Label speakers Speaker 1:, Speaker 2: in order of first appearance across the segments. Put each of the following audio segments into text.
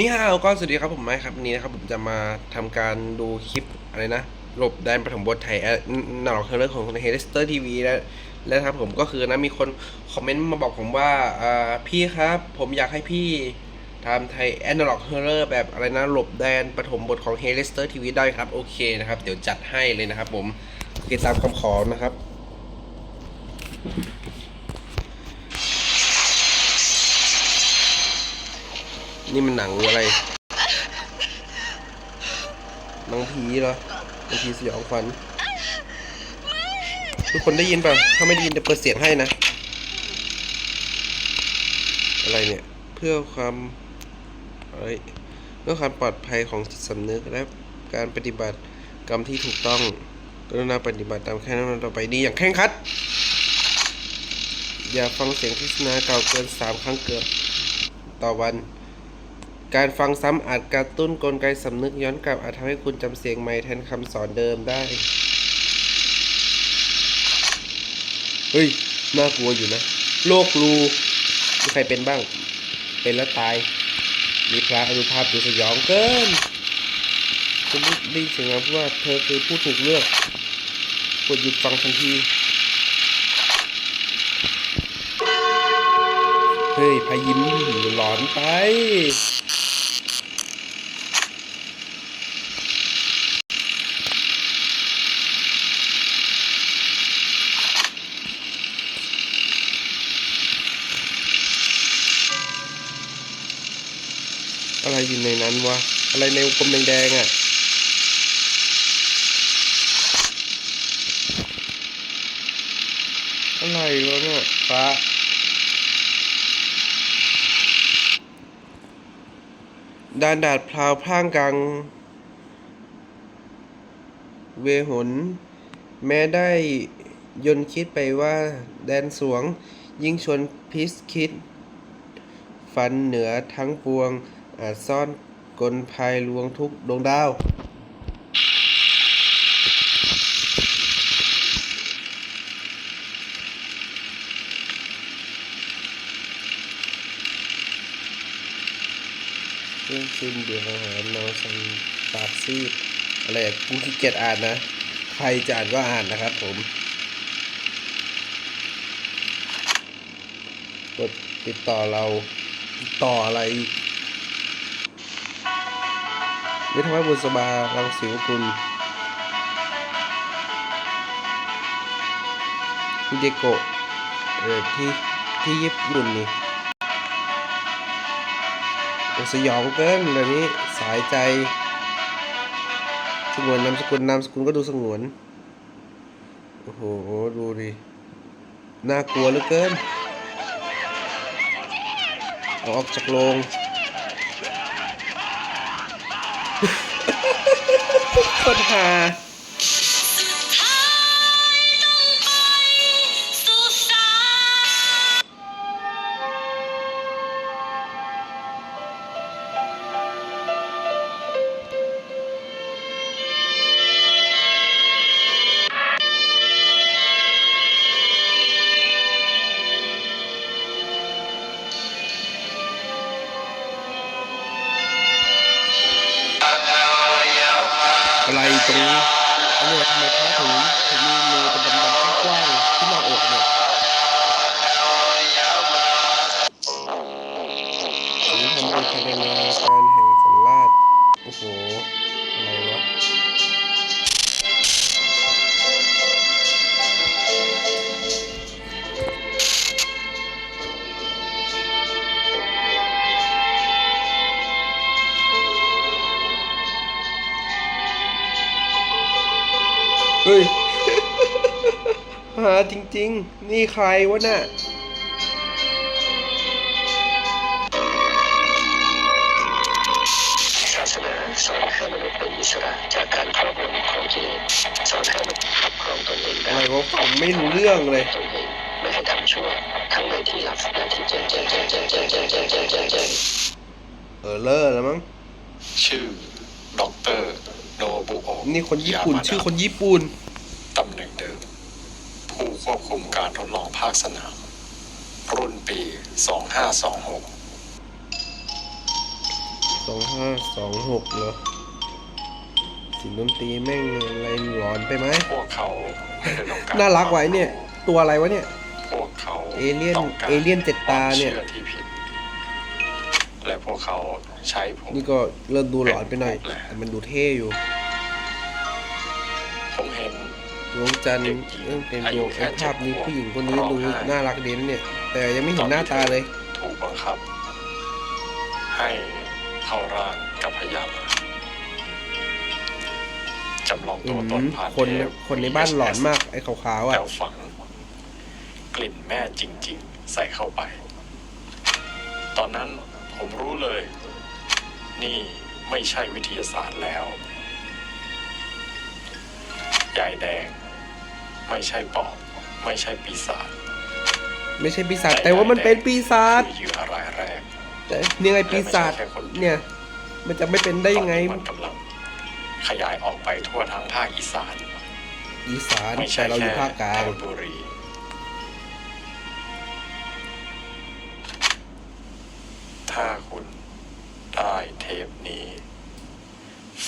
Speaker 1: นี่ฮะเราก็สวัสดีครับผมไม้ครับนี้นะครับผมจะมาทำการดูคลิปอะไรนะหลบแดนปฐมบทไทยหนังเฮอร์เรอร์ของเฮลิสเตอร์ทีวีแล้วแล้วครับผมก็คือนะมีคนคอมเมนต์มาบอกผมว่าพี่ครับผมอยากให้พี่ทำไทยแอนนล็อกเฮอร์เรอร์แบบอะไรนะหลบแดนปฐมบทของเฮลิสเตอร์ทีวีได้ครับโอเคนะครับ เดี๋ยวจัดให้เลยนะครับผมติดตามคำขอนะครับ นี่มันหนังอะไรหนังผีเหรอหนังผีสยองขวัญทุกคนได้ยินป่ะ ถ้าไม่ได้ยินจะเปิดเสียงให้นะ อะไรเนี่ย เพื่อความเอ้ยเพื่อความปลอดภัยของจิตสำนึกและการปฏิบัติกรรมที่ถูกต้องกรุณาปฏิบัติตามแค่นั้นต่อไปนี้อย่างเคร่งครัด อย่าฟังเสียงเทศนาเก่าเกินสามครั้งเกิดต่อวัน การฟังซ้ำอาจกระตุ้นกลไกสำนึกย้อนกลับอาจทำให้คุณจำเสียงใหม่แทนคำสอนเดิมได้ เฮ้ย น่ากลัวอยู่นะโรครูมีใครเป็นบ้าง เป็นแล้วตาย มีพระอนุภาพดูสยองเกินคุณได้ยินเสียงนพูดว่าเธอคือผู้ถูกเลือกกดหยุดฟังทันที เฮ้ยพายิ้มหลอนไป อะไรอยู่ในนั้นวะ อะไรในวงกลมแดงๆอะ อะไรวะเนี่ยฟ้าดานดาดพลาวพร่างกลางเวหน แม้ได้ยนคิดไปว่าแดนสวง ยิ่งชวนพิสคิดฟันเหนือทั้งปวง อาจซ่อนกลภายลวงทุกดวงดาว เครื่องซึมเดือดอาหารนอนสันปากซีดอะไรกูขี้เกียจอ่านนะ ใครจะอ่านก็อ่านนะครับผมกดติดต่อเราติดต่ออะไร วิทยาบุษบาลังสิวกุลฮิเดโกะเออที่ที่ญี่ปุ่นนี่โอสยองเกินเดี๋ยนี้สายใจสงวนนามสกุลนามสกุลก็ดูสงวน โอ้โห ดูดิน่ากลัวเหลือเกินออกจากโรง คนหา อะไรตรงนี้อันนี้ทำไมพระถึงถึงมีรูเป็นดำๆกว้างๆที่หน้าอกเนี่ย หาจริง ๆ นี่ใครวะน่ะ
Speaker 2: ศาสนาสอนให้มนุษย์เป็นอิสระจากการครอบงำของกิเลสสอนให้มนุษย์ปกครองตนเอง
Speaker 1: อะ
Speaker 2: ได้
Speaker 1: ไรวะผมไม่รู้เรื่องเลย
Speaker 2: ตนเองไม่ให้ทำชั่วทั้งในที่หลับและที่แจ้งแจ้งแจ้งแจ้งแจ้งแจ้งแจ้งแจ้งแจ้งแจ้ง
Speaker 1: เออเลอร์แล้วมั้ง
Speaker 3: ชื่อดอกเตอรโนบุโอะ
Speaker 1: นี่คนญี่ปุ่น
Speaker 3: ยามาดะ
Speaker 1: ชื่อคนญี่ปุ่น
Speaker 3: ตำแหน่งเดิม ผู้ควบคุมการทดลองภาคสนาม รุ่นปี 2526
Speaker 1: สองห้าสองหกเหรอเสิงดนตรีแม่งอะไรหลอนไปไหม
Speaker 3: พวกเขาไม่ได้ต้องการ
Speaker 1: น่ารักไว้เนี่ย ตัวอะไรวะเนี่ย
Speaker 3: พวกเขา
Speaker 1: เอเลี่ยน
Speaker 3: ต้องการ
Speaker 1: เอเลี่ยนเจ็ดตาเนี่ย
Speaker 3: ควมชื่อที่ผิดและพวกเขาใช้ผม
Speaker 1: นี่ก็เริ่มดูหลอนไปหน่อยแต่มันดูเท่อยู่
Speaker 3: ผมเห็น
Speaker 1: ดวงจันทร์เริ่มเป็นดวงไอ้ภาพนี้ผู้หญิงคนนี้ดูน่ารักดีนะเนี่ย แต่ยังไม่เห็นหน้าตาเลย
Speaker 3: ถูกบังคับ ให้เข้าร่างกับพยามาจำลอง
Speaker 1: อื
Speaker 3: ตัวตน
Speaker 1: ม
Speaker 3: ผ่าน
Speaker 1: คน
Speaker 3: เทป
Speaker 1: คนในบ้านหลอนมากไอ้ขาวๆอะ
Speaker 3: แล้วฝัง กลิ่นแม่จริง ๆ ใส่เข้าไป ตอนนั้นผมรู้เลย นี่ไม่ใช่วิทยาศาสตร์แล้ว ยายแดง ไม่ใช่ปอบไม่ใช่ปีศาจ
Speaker 1: ไม่ใช่ปีศาจแต่ว่ามันเป็นปีศาจ
Speaker 3: คือเหยื่อรายแรก
Speaker 1: แต่เนี่ยไงปีศาจเนี่ย มันจะไม่เป็นได้ยังไง
Speaker 3: ตอนนี้มันกำลัง ขยายออกไปทั่วทั้งภาคอีสาน
Speaker 1: อีสาน
Speaker 3: ไม่ใช่
Speaker 1: แต่เราอยู่
Speaker 3: แค่
Speaker 1: ภาคกลาง
Speaker 3: ธนบุรีถ้าคุณได้เทปนี้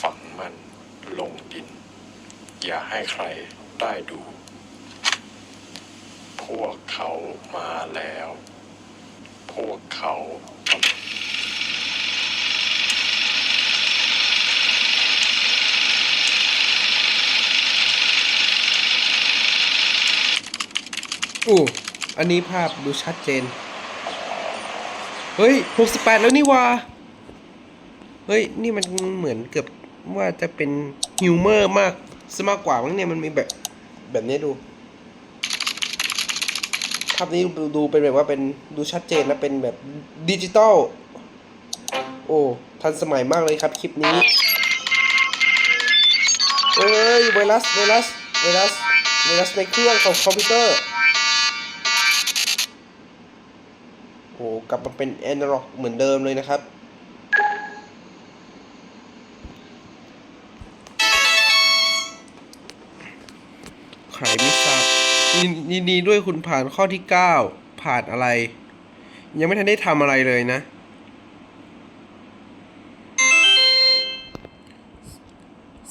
Speaker 3: ฝังมันลงดิน อย่าให้ใครได้ดู พวกเขามาแล้ว พวกเขา
Speaker 1: อู้อันนี้ภาพดูชัดเจน เฮ้ยหกสิบแปดแล้วนี่วะเฮ้ย นี่มันเหมือนเกือบว่าจะเป็นฮิวเมอร์มาก ซะมากกว่ามั้งเนี่ยมันมีแบบแบบนี้ดูภาพนี้ดูเป็นแบบว่าเป็นดูชัดเจนนะเป็นแบบดิจิตอลโอ้ทันสมัยมากเลยครับคลิปนี้เอ้ยไวรัสไวรัสไวรัสไวรัสในเครื่องของคอมพิวเตอร์โอ้กลับมาเป็นแอนาล็อกเหมือนเดิมเลยนะครับ ใครไม่ทราบยินยินดีด้วยคุณผ่านข้อที่9ผ่านอะไร ยังไม่ทันได้ทำอะไรเลยนะ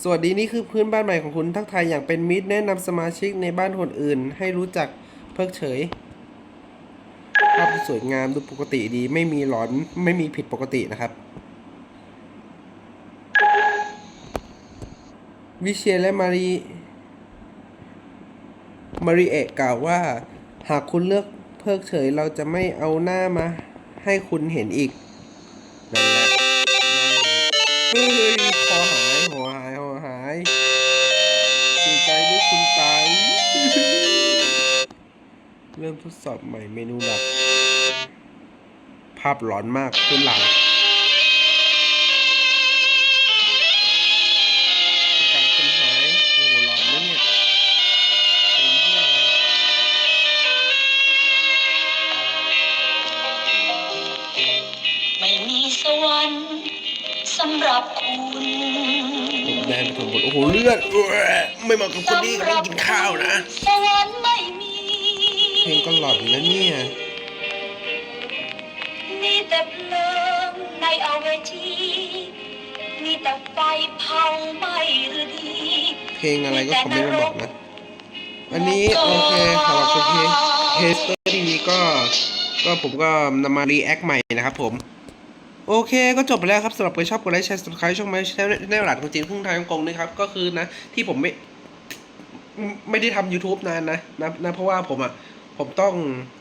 Speaker 1: สวัสดีนี่คือพื้นบ้านใหม่ของคุณทักทายอย่างเป็นมิตรแนะนำสมาชิกในบ้านคนอื่น ให้รู้จักเพิกเฉยภาพสวยงามดูปกติดีไม่มีหลอนไม่มีผิดปกตินะครับ วิเชียรและมารี มาริเอะกล่าวว่า หากคุณเลือกเพิกเฉยเราจะไม่เอาหน้ามา ให้คุณเห็นอีกนั่นแหละเฮ้ยคอหายหัวหายหัวหายเสียใจด้วยคุณตาย เริ่มทดสอบใหม่เมนูหลัก ภาพหลอนมากขึ้นหลัง
Speaker 4: สวรรค์สำหรับคุณ
Speaker 1: ผมแดนไปถึงหมดโอ้โหเลือดเอื้อไม่เหมาะกับคนนี้กำลังกินข้าวนะ
Speaker 4: สวรรค์ไม่มี
Speaker 1: เพลงก็หลอนนะเนี่ย
Speaker 4: มีแต่เพลิงในอเวจีมีแต่ไฟเผาไหม้หรือดี
Speaker 1: เพลงอะไรก็คอมเมนต์มาบอกนะอันนี้โอเคสำหรับคุณเฮสเตอร์ทีวีก็ก็ผมก็นำมารีแอคใหม่นะครับผม โอเคก็จบไปแล้วครับสำหรับใครชอบกดไลค์แชร์ subscribe ช่องไม่ใช่ในหลักของจีนครึ่งไทยฮ่องกงนะครับ ก็คือนะ ที่ผมไม่ไม่ได้ทำ YouTube นานนะนะนะเพราะว่าผมอะผมต้อง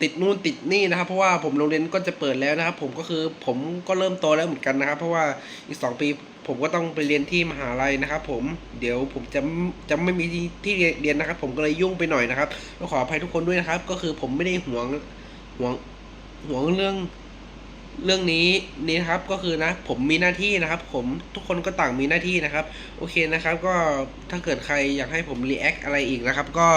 Speaker 1: ติดนู่นติดนี่นะครับ เพราะว่าผมโรงเรียนก็จะเปิดแล้วนะครับ ผมก็คือผมก็เริ่มโตแล้วเหมือนกันนะครับ เพราะว่าอีกสองปีผมก็ต้องไปเรียนที่มหาลัยนะครับ ผมเดี๋ยวผมจะจะไม่มีที่เรียนนะครับ ผมก็เลยยุ่งไปหน่อยนะครับต้องขออภัยทุกคนด้วยนะครับ ก็คือผมไม่ได้หวงหวงหวงเรื่อง เรื่องนี้นี่นะครับก็คือนะผมมีหน้าที่นะครับ ผมทุกคนก็ต่างมีหน้าที่นะครับ โอเคนะครับ ก็ถ้าเกิดใครอยากให้ผมรีแอคอะไรอีกนะครับ ก็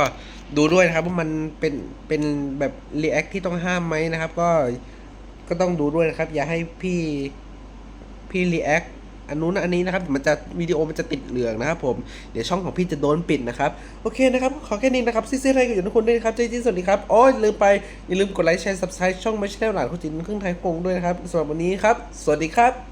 Speaker 1: ดูด้วยนะครับว่ามันเป็นเป็นแบบรีแอคที่ต้องห้ามไหมนะครับ ก็ก็ต้องดูด้วยนะครับ อย่าให้พี่พี่รีแอค อันนู้นอันนี้นะครับ มันจะวิดีโอมันจะติดเหลืองนะครับ ผม เดี๋ยวช่องของพี่จะโดนปิดนะครับ โอเคนะครับ ขอแค่นี้นะครับซิซี่ไรกับอยู่ทุกคนด้วยนะครับใจจริงสวัสดีครับโอ้ยลืมไป อย่าลืมกดไลค์แชร์ซับสไครต์ช่องไม่ใช่แนวหลานคนจีนครึ่งไทยคงด้วยนะครับสำหรับวันนี้ครับ สวัสดีครับ